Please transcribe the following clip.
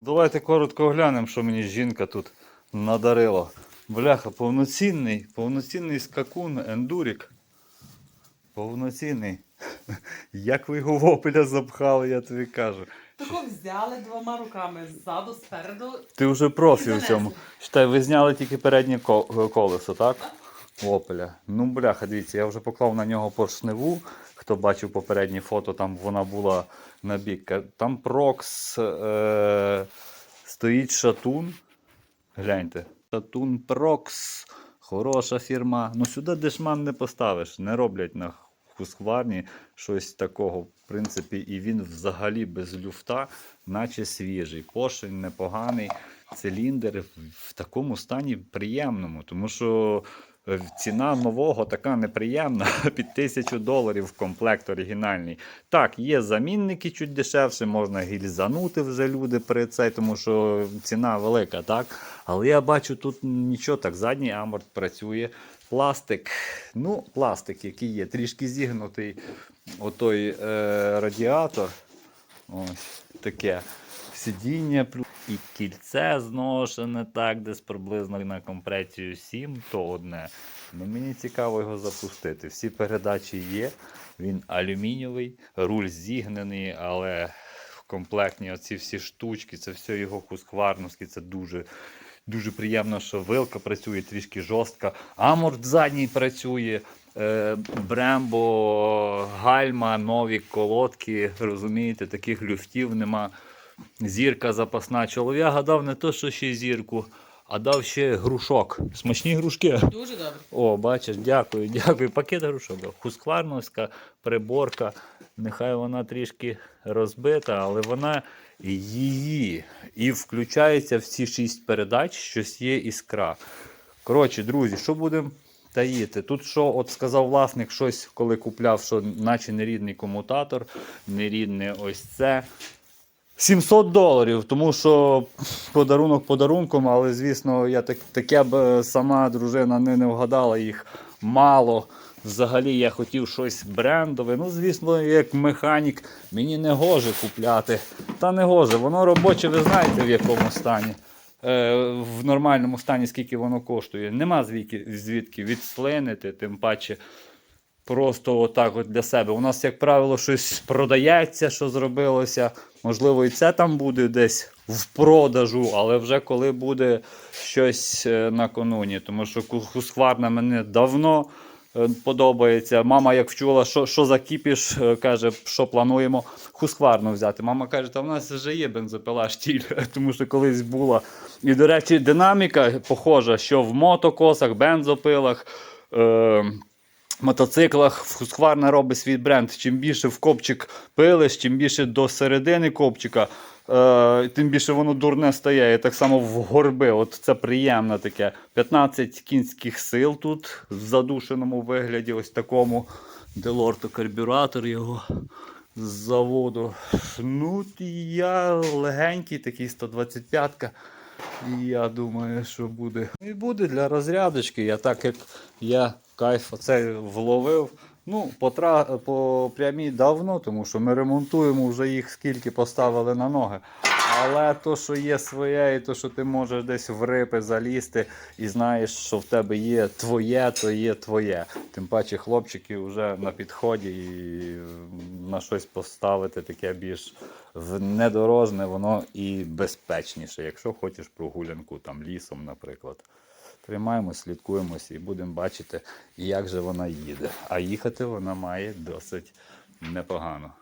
Давайте коротко глянемо, що мені жінка тут надарила. Бляха, повноцінний, повноцінний скакун, ендурік. Повноцінний. Як ви його в опеля запхали, я тобі кажу. Тако взяли двома руками ззаду, спереду. Ти вже профі в цьому. Считай, ви зняли тільки переднє ко- колесо, так? Опеля. Ну, бляха, дивіться, я вже поклав на нього поршневу. Хто бачив попередні фото, там вона була на бік. Там прокс е- стоїть шатун. Гляньте. Шатун Прокс. Хороша фірма. Ну сюди дешман не поставиш. Не роблять на хускварні щось такого. В принципі, і він взагалі без люфта, наче свіжий. Поршень непоганий. Циліндр в такому стані приємному, тому що е, ціна нового така неприємна під тисячу доларів в комплект оригінальний. Так, є замінники чуть дешевше, можна гільзанути вже люди при цей, тому що ціна велика, так? Але я бачу тут нічого так, задній аморт працює. Пластик, ну, пластик, який є, трішки зігнутий отой е, радіатор. Ось таке. Сидіння і кільце зношене так, десь приблизно на компресію 7, то одне. Ну, мені цікаво його запустити. Всі передачі є. Він алюмінієвий, руль зігнений, але в комплектні оці всі штучки, це все його хускварновське, це дуже. Дуже приємно, що вилка працює трішки жорстка. Аморт задній працює. Е, Брембо, гальма, нові колодки. Розумієте, таких люфтів нема. Зірка запасна. Чолов'яга дав не то, що ще зірку, а дав ще грушок. Смачні грушки. Дуже добре. О, бачиш, дякую, дякую. Пакет грушок. Хускварновська приборка. Нехай вона трішки розбита, але вона її. І включається в ці шість передач, щось є іскра. Коротше, друзі, що будемо таїти? Тут що, от сказав власник, щось, коли купляв, що наче нерідний комутатор, нерідне ось це. 700 доларів, тому що подарунок подарунком, але звісно, я так, таке б е, сама дружина не, не вгадала їх мало. Взагалі я хотів щось брендове. Ну, звісно, як механік, мені не гоже купляти. Та не гоже, воно робоче, ви знаєте в якому стані. Е, в нормальному стані, скільки воно коштує. Нема звідки, звідки відслинити, тим паче просто отак от для себе. У нас, як правило, щось продається, що зробилося. Можливо, і це там буде десь в продажу, але вже коли буде щось е, на конулі. Тому що хускварна мене давно е, подобається. Мама, як вчула, що, що за кіпіш, е, каже, що плануємо хускварну взяти. Мама каже, та в нас вже є бензопила штіль, тому що колись була. І, до речі, динаміка похожа, що в мотокосах, бензопилах. Е- мотоциклах Husqvarna робить свій бренд. Чим більше в копчик пилиш, чим більше до середини копчика, е, тим більше воно дурне стає. І так само в горби. От це приємно таке. 15 кінських сил тут в задушеному вигляді, ось такому. Делорто карбюратор його з заводу. Ну, я легенький, такий 125-ка. І я думаю, що буде. І буде для розрядочки. Я так як я кайф оце вловив. Ну, по, по прямій давно, тому що ми ремонтуємо вже їх скільки поставили на ноги. Але то, що є своє, і то, що ти можеш десь в рипи залізти і знаєш, що в тебе є твоє, то є твоє. Тим паче хлопчики вже на підході і на щось поставити таке більш недорожне, воно і безпечніше, якщо хочеш прогулянку там лісом, наприклад. Тримаємо, слідкуємося і будемо бачити, як же вона їде. А їхати вона має досить непогано.